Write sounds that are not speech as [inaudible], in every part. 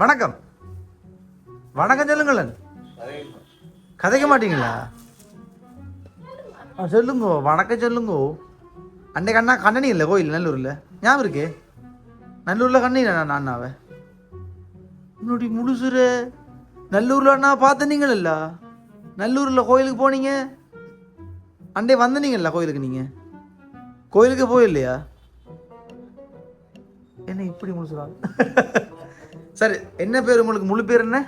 வணக்கம். வணக்கம் சொல்லுங்களேன். கதைக்க மாட்டீங்களா? ஆ சொல்லுங்கோ வணக்கம் சொல்லுங்கோ. அன்னைக்கு அண்ணா கண்ணனி இல்லை கோயில் நல்லூரில். ஞாபகம் இருக்கே? நல்லூரில் கண்ணி நான் அண்ணாவை. முன்னாடி முழுசுற? நல்லூரில் அண்ணா பார்த்தனீங்களல்ல நல்லூரில் கோயிலுக்கு போனீங்க? அண்டே வந்தனீங்கல்ல கோயிலுக்கு நீங்கள் கோயிலுக்கு போயில்லையா? என்ன இப்படி முழுசுறாங்க சரி என்ன பேர் உங்களுக்கு? முழு பேர் என்ன?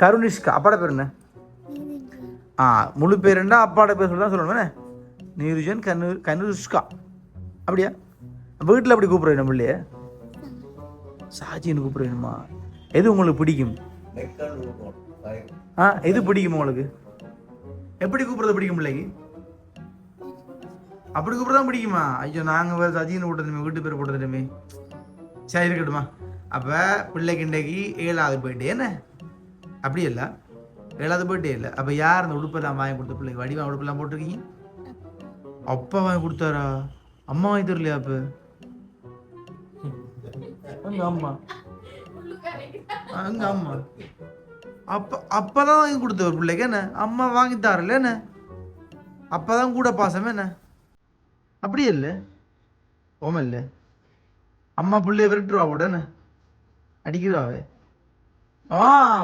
கருணிஷ்கா. அப்பாட பேர் என்ன? ஆ முழு பேர் என்ன? அப்பாட பேர் சொல்லி தான் சொல்லணும். என்ன நீருஜன் கனு கனுஷ்கா. அப்படியா? வீட்டில் அப்படி கூப்பிடுறேன் நம்ம இல்லையே சாஜின்னு கூப்பிடுவேணுமா எது உங்களுக்கு பிடிக்கும்? ஆ எது பிடிக்கும் உங்களுக்கு? எப்படி கூப்பிடுறது பிடிக்கும் பிள்ளைக்கு? அப்படி கூப்பிடுறதா பிடிக்குமா? ஐயோ நாங்கள் வேறு சஜின்னு போட்டதுமே வீட்டு பேர் போட்டதுமே. சரி இருக்கட்டுமா அப்போ பிள்ளைக்கு இன்றைக்கு ஏழாவது போயிட்டே என்ன? அப்படி இல்லை ஏழாவது போயிட்டே இல்லை. அப்போ யார் அந்த உடுப்பெல்லாம் வாங்கி கொடுத்த பிள்ளைக்கு? வடிவா உடுப்பெல்லாம் போட்டிருக்கீங்க? அப்பா வாங்கி கொடுத்தாரா? அம்மா வாங்கி தரலையா அப்போ? எங்க அம்மா? எங்க அம்மா? அப்ப அப்பதான் வாங்கி கொடுத்த ஒரு பிள்ளைக்கு என்ன? அம்மா வாங்கி தரல என்ன? கூட பாசம் என்ன? அப்படியே இல்லை? ஓம இல்லை? அம்மா பிள்ளைய விரட்டுருவா கூட என்ன அடிக்கிறாவே ஆ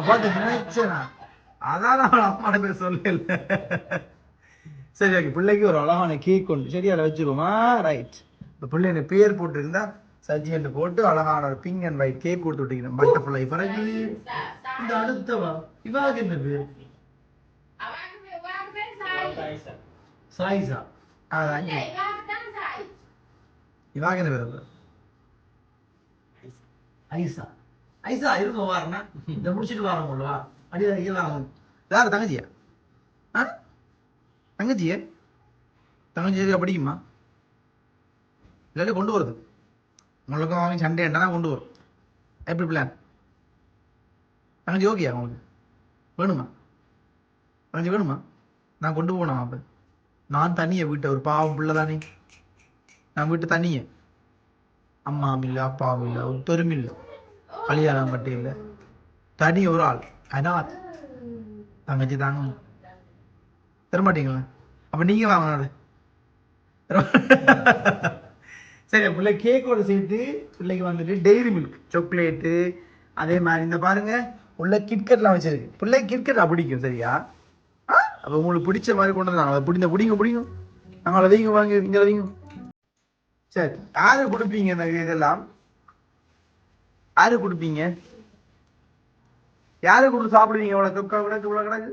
பார்த்து நினைச்சேனா. அதான் அவன் அம்மாட பேர் சொல்லல சரி ஓகே. பிள்ளைக்கு ஒரு அழகான கேக் கொண்டு சரி அதை வச்சிருவோமா ரைட் இந்த பிள்ளைங்க பேர் போட்டிருந்தா சஜி என்று போட்டு அழகான ஒரு பிங்க் அண்ட் ஒயிட் கேக் கொடுத்து விட்டீங்க. பட்டர்ஃப்ளை பிறகு இந்த அடுத்தவா? இவாக்கு என்ன பேர்? சாயிசா. அதான் இவாக்கு என்ன பேர் ஐசா. ஐசா இருங்க வாரண்ணா இந்த முடிச்சிட்டு வாரம் வா. அடி இங்கே வாங்க. யார் தங்கச்சியா? ஆ? தங்கச்சியே? தங்கச்சி சரியா படிக்குமா? இல்லாட்டி கொண்டு வருது உங்களுக்கும் அவங்க சண்டே என்ன கொண்டு வரும். எப்படி பிளான் தங்கச்சி ஓகேயா உங்களுக்கு? வேணுமா? தங்கச்சி வேணுமா? நான் கொண்டு போகணும் அப்போ? நான் தனியே வீட்டை ஒரு பாவம் பிள்ளை தானே. நான் வீட்டு தனியே. அம்மாவும் இல்லை அப்பாவும் இல்லை ஒருத்தரும் இல்லை. கல்யாணம் கட்டி தனி ஒரு ஆள் அனாத். தங்கச்சி தாங்க. தரமாட்டீங்களா அப்போ நீங்கள் வாங்கினாரு சரி பிள்ளை கேக்கோட சேர்த்து பிள்ளைக்கு வந்துட்டு டெய்ரி மில்க் சாக்லேட்டு அதே மாதிரி இந்த பாருங்க உள்ள கிட்கட்லாம் வச்சிருக்கு. பிள்ளை கிட்கட் பிடிக்கும் சரியா? அப்போ உங்களுக்கு பிடிச்ச மாதிரி கொண்டு வந்தாங்க அதை பிடிந்த பிடிங்க பிடிக்கும் நாங்கள் அதை வைங்க வாங்க இங்கே வைங்க சரி யாரு கொடுப்பீங்க இந்த இதெல்லாம்? யாரு கொடுப்பீங்க? யாரு கொடுத்து சாப்பிடுவீங்க? இவ்வளோ தொக்கா கிடக்கு இவ்வளோ கிடக்கு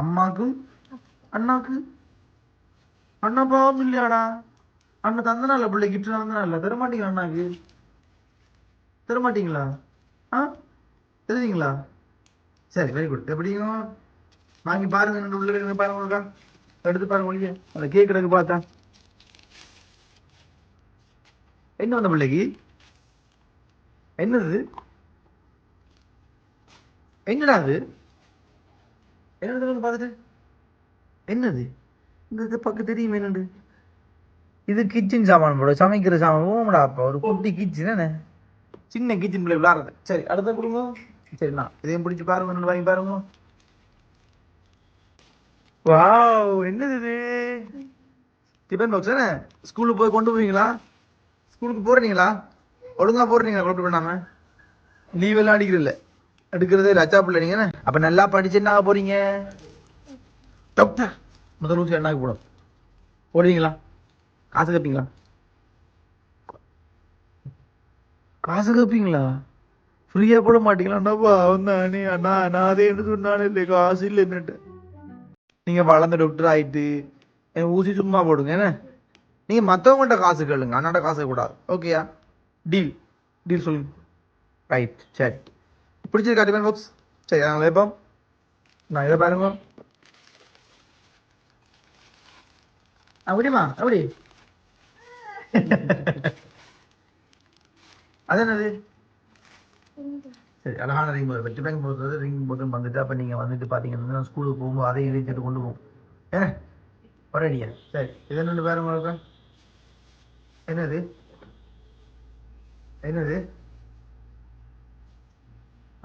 அம்மாக்கும் அண்ணாக்கு? அண்ணா பாவம் இல்லையாடா? அண்ணன் தந்தனால பிள்ளை கிட்ட தந்தனால தரமாட்டீங்க அண்ணாக்கு? தரமாட்டீங்களா? ஆ? தெரியுங்களா சரி வெரி குட் எப்படிங்க வாங்கி பாருங்க ரெண்டு உள்ள இருக்கு பாருங்க உங்களுக்கா எடுத்து பாருங்க ஒழிய அந்த கேட்கறதுக்கு பார்த்தா. என்ன வந்த பிள்ளைக்கு? என்னது? என்னடா அது? என்னது பார்த்துட்டு? என்னது? இந்த இது பக்கம் தெரியுமே என்னண்டு? இது கிச்சன் சாமான் போட சமைக்கிற சாமான். ஓமடா அப்போ ஒரு குட்டி கிச்சன் என்ன சின்ன கிச்சன் பிள்ளை விளாடுறது. சரி அடுத்த கொடுங்க. சரிண்ணா இதையும் பிடிச்சி பாருங்க ரெண்டு வாங்கி பாருங்க. வாவ் என்னது இது? டிஃபன் பாக்ஸ் என்ன ஸ்கூலுக்கு போய் கொண்டு போவீங்களா? ஸ்கூலுக்கு போகிறீங்களா ஒழுங்கா போடுறீங்க கூப்பிட்டு பண்ணாம லீவ் எல்லாம் அடிக்கிறதில்ல எடுக்கிறதே லச்சா பிள்ளை நீங்க என்ன? அப்ப நல்லா படிச்சு என்ன ஆக போறீங்க? டாக்டர் முதல் ஊசி என்னாக்கு போடும். போடுவீங்களா? காசு கேட்பீங்களா காசு கேட்பீங்களா ஃப்ரீயா போட மாட்டீங்களா? அண்ணாப்பா வந்தானே அண்ணா நான் அதே என்ன சொன்னானே இல்லை காசு இல்லை என்னட்டு நீங்க வளர்ந்த டாக்டர் ஆயிட்டு என் ஊசி சும்மா போடுங்க என்ன? நீங்க மத்தவங்கள்ட்ட காசு கேளுங்க. அண்ணாட்ட காசு கூடாது ஓகேயா? டீல் டீல் சொல்லுங்க ரைட் சரி. பிடிச்சிருக்கா டிஃபன் பாக்ஸ் சரி நாங்கள் வைப்போம் நான் இதை பாருங்க. அப்படிமா அப்படி. [laughs] அது என்னது? சரி அழகான ரிங் போது வெற்றி பேங்க் போகிறது ரிங் போட்டு வந்துட்டு அப்போ நீங்கள் வந்துட்டு பார்த்தீங்கன்னா ஸ்கூலுக்கு போகும்போது அதையும் இழுத்துட்டு கொண்டு போகும் ஏ ஒரேடியா சரி இது என்னென்னு வேறு உங்களுக்கு. என்னது? என்னது?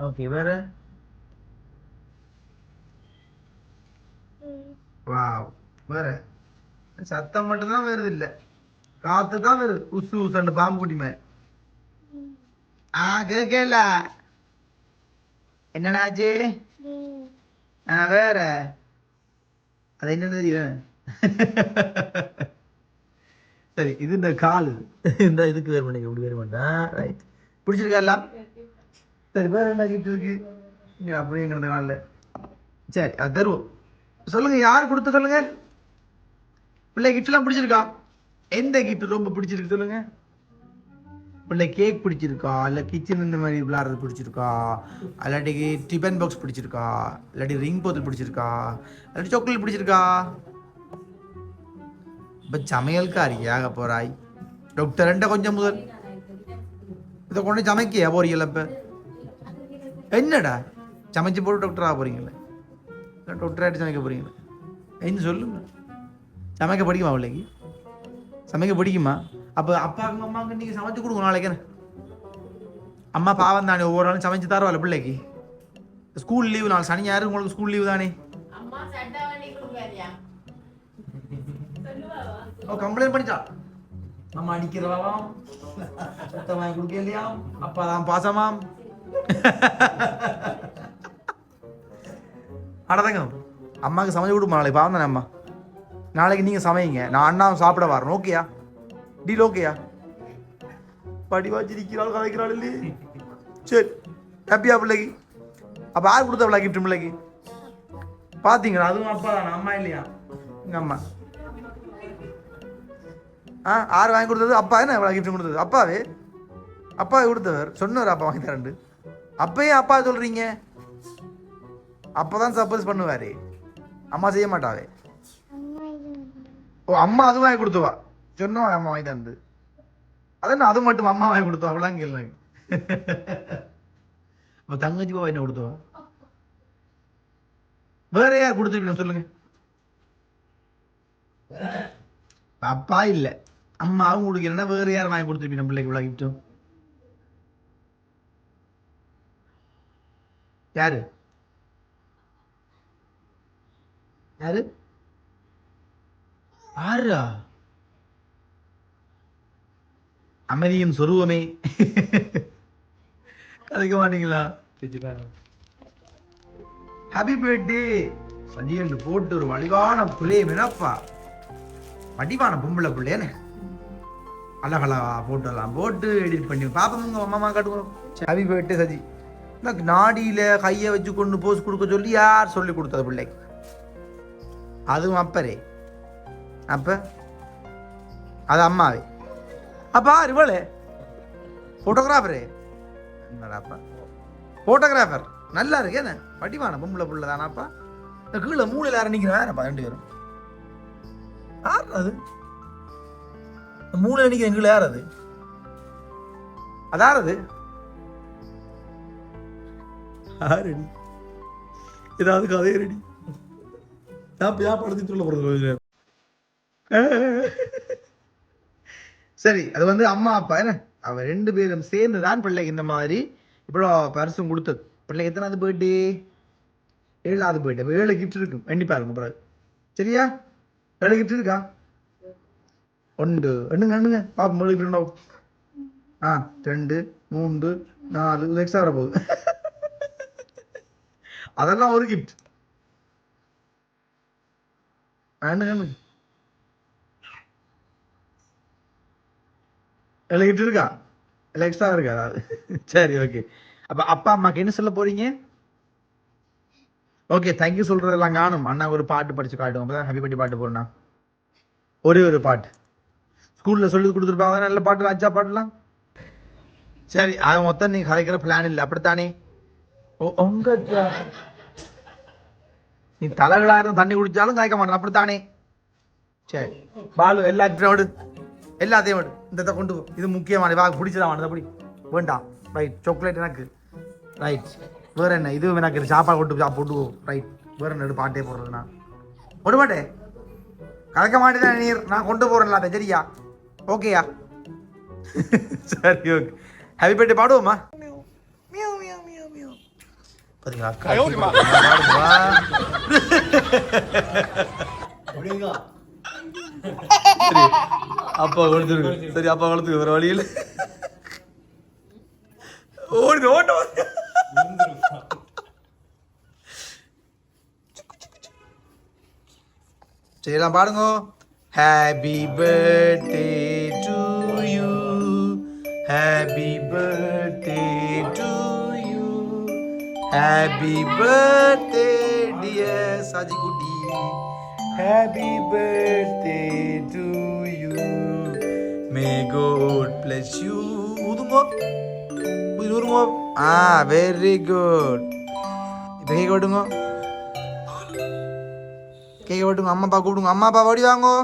ஓகே வேற? வாவ் வேற? சத்தம் மட்டும் தான் வருது இல்ல. காத்து தான் வருது. உசு உசண்டு பாம்பு குட்டி மாதிரி. ஆ கேட்கல என்னடாச்சு ஆ வேற. அது என்ன தெரியும்? சரி இது இந்த கால் [laughs] இந்த இதுக்கு வேறு பண்ணி இப்படி வேறு பண்ணா ரைட் பிடிச்சிருக்கா எல்லாம்? சரி வேற என்ன கிஃப்ட் இருக்கு அப்படியே இந்த காலில். சரி அது தருவோம். சொல்லுங்க யார் கொடுத்த சொல்லுங்க? பிள்ளை கிஃப்ட்லாம் பிடிச்சிருக்கா? எந்த கிஃப்ட் ரொம்ப பிடிச்சிருக்கு சொல்லுங்க? பிள்ளை கேக் பிடிச்சிருக்கா? இல்லை கிச்சன் இந்த மாதிரி விளாட்றது பிடிச்சிருக்கா? இல்லாட்டி டிஃபன் பாக்ஸ் பிடிச்சிருக்கா? இல்லாட்டி ரிங் போத்தல் பிடிச்சிருக்கா? இல்லாட்டி சாக்லேட் பிடிச்சிருக்கா? இப்போ சமையல்காரியாக போறாய். டாக்டர்ண்ட கொஞ்சம் முதல். இதை கொண்டு சமைக்க போறீங்கள இப்போ? என்னடா? சமைச்சு போட்டு டாக்டராக போறீங்களே டாக்டராகிட்டு சமைக்க போறீங்களே என்ன சொல்லுங்க. சமைக்க பிடிக்குமா பிள்ளைக்கு? சமைக்க பிடிக்குமா? அப்போ அப்பாவுக்கு அம்மாவுக்கு நீங்கள் சமைச்சு கொடுங்க நாளைக்கு அம்மா பாவம் தானே ஒவ்வொரு நாளும் சமைச்சு தருவாள் பிள்ளைக்கு. ஸ்கூல் லீவு நாள் சனி யாரு உங்களுக்கு ஸ்கூல் லீவு தானே அம்மா சட்டை பண்ணி கொடுக்காதியா அவ கம்ப்ளைண்ட் பண்ணிட்டா. நம்ம அடிக்கிறவாம் சத்தம் வாங்கி பாசமாம் அடதங்க அம்மாவுக்கு சமைச்சு கொடுப்போம் நாளைக்கு. பாவம் தானே அம்மா? நாளைக்கு நீங்கள் சமைங்க. நான் அண்ணாவும் சாப்பிட வரேன் ஓகேயா டீல் ஓகேயா படி வச்சிருக்கிறாள் கதைக்கிறாள் இல்லையே? சரி. ஹாப்பியா பிள்ளைக்கு? அப்போ யார் கொடுத்த பிள்ளை கிஃப்ட் பிள்ளைக்கு? பார்த்தீங்களா அதுவும் அப்பா தானே அம்மா இல்லையா? எங்கள் அம்மா? ஆ ஆறு வாங்கி கொடுத்தது அப்பா என்ன இவ்வளோ கிஃப்ட் கொடுத்தது. அப்பாவே அப்பா கொடுத்தவர். சொன்னவர் அப்பா வாங்கி தரண்டு அப்பயே அப்பா அப்போ தான் சப்போஸ் பண்ணுவார். அம்மா செய்ய மாட்டாவே. ஓ அம்மா அது வாங்கி கொடுத்துவா. சொன்னோம் அம்மா வாங்கி தந்து அதான் அது மட்டும் அம்மா வாங்கி கொடுத்தா? அவ்வளோ கேள்வி அப்ப தங்கச்சி பாவா என்ன கொடுத்துவா? வேற யார் கொடுத்துருக்கீங்க? சொல்லுங்க. அப்பா இல்லை. அம்மாவும் என்ன வேற யார் வாங்கி கொடுத்துருப்பீங்க பிள்ளைக்கு இவ்வளோ கிஃப்ட்டும் யாரு? யாரு? ஆறா அமைதியின் சொருவமே. கதைக்க மாட்டீங்களா? ஹாப்பி பர்த்டே சஞ்சீவன் போட்டு ஒரு வடிவான பிள்ளைய மினப்பா வடிவான பொம்பளை பிள்ளையானே. அழகழகா போட்டோலாம் போட்டு எடிட் பண்ணி பாப்போம் உங்கள் அம்மா காட்டுவோம். Happy birthday Saji. இந்த நாடியில் கையை வச்சு கொண்டு போஸ் கொடுக்க சொல்லி யார் சொல்லி கொடுத்தது பிள்ளைக்கு? அதுவும் அப்பரே. அப்ப? அது அம்மாவே. அப்பா இவளே? ஃபோட்டோகிராஃபரு என்னடாப்பா ஃபோட்டோகிராஃபர் நல்லா இருக்கு என்ன? வடிவான பொம்பளை புள்ள தானாப்பா. இந்த கீழே மூளையில் யாரும் நிற்கிறேன் ரெண்டு பேரும்? யார் அது? மூளையில் நிற்கிற கீழே யார் அது? அது? யார் அது யாரடி ஏதாவது கதை ரெடி நான் யா படத்துக்கு சொல்ல போறது சரி அது வந்து அம்மா அப்பா என்ன? அவ ரெண்டு பேரும் சேர்ந்து தான் பிள்ளைக்கு இந்த மாதிரி இவ்வளோ பரிசும் கொடுத்தது. பிள்ளைக்கு எத்தனாவது பர்த்டே ஏழாவது பர்த்டே ஏழு கிஃப்ட் இருக்கும் எண்ணி பாருங்க பிறகு சரியா? ஏழு கிஃப்ட் இருக்கா? ஒன்று. எண்ணுங்க எண்ணுங்க பாப்போம் ஏழு ஆ ரெண்டு மூன்று நாலு. இது எக்ஸ்ட்ரா வர போகுது அதெல்லாம் ஒரு கிஃப்ட் எண்ணுங்க எண்ணுங்க ஏழு இருக்கா? இல்லை எக்ஸ்ட்ரா இருக்கா? அதாவது சரி ஓகே அப்ப அப்பா அம்மாக்கு என்ன சொல்ல போறீங்க? ஓகே தேங்க்யூ சொல்றதெல்லாம் காணும். அண்ணா ஒரு பாட்டு படிச்சு காட்டுவோம். அப்பதான் ஹாப்பி பர்த்டே பாட்டு போறேன்னா ஒரே ஒரு பாட்டு. ஸ்கூல்ல சொல்லி கொடுத்துருப்பாங்க. நல்ல பாட்டு அச்சா பாட்டுலாம். சரி அது மொத்தம் நீ கலைக்கிற பிளான் இல்லை. அப்படித்தானே? ஓ உங்க நீ தலைகளாயிரம் தண்ணி குடிச்சாலும் கலைக்க மாட்டேன். அப்படித்தானே? சரி. பாலு எல்லாத்தையும் விடு. எல்லாத்தையும் விடு. இந்த கொண்டு இது முக்கியமான வா பிடிச்சதான் அப்படி வேண்டாம். ரைட் சாக்லேட் எனக்கு. ரைட் வேற என்ன? இது எனக்கு. சாப்பாடு கொண்டு சாப்பிட்டு போட்டு போ. ரைட் வேற என்ன? எடு, பாட்டே போடுறது நான் போட மாட்டே கலக்க மாட்டேதான் நீர். நான் கொண்டு போறேன்ல தெரியா சரியா? ஓகேயா [laughs] சரி ஓகே ஹாப்பி பர்த்டே பாடுவோமா? பாத்தீங்களா அக்கா? அப்பா வளர்த்துருக்கு சரி அப்பா வளர்த்துக்கு வேற வழியில் ஓடி ஓட்டம் சரிலாம் பாடுங்க. Happy birthday happy birthday to you happy birthday dear Saji குட்டி happy birthday to you may God bless you ஊதுங்கோ ஊது ஊருங்கோ ஆ வெரி குட் இப்போ கேக் வெட்டுங்க கேக் வெட்டுங்க அம்மா அப்பா கூப்பிடுங்க அம்மா அப்பா ஓடி வாங்கோ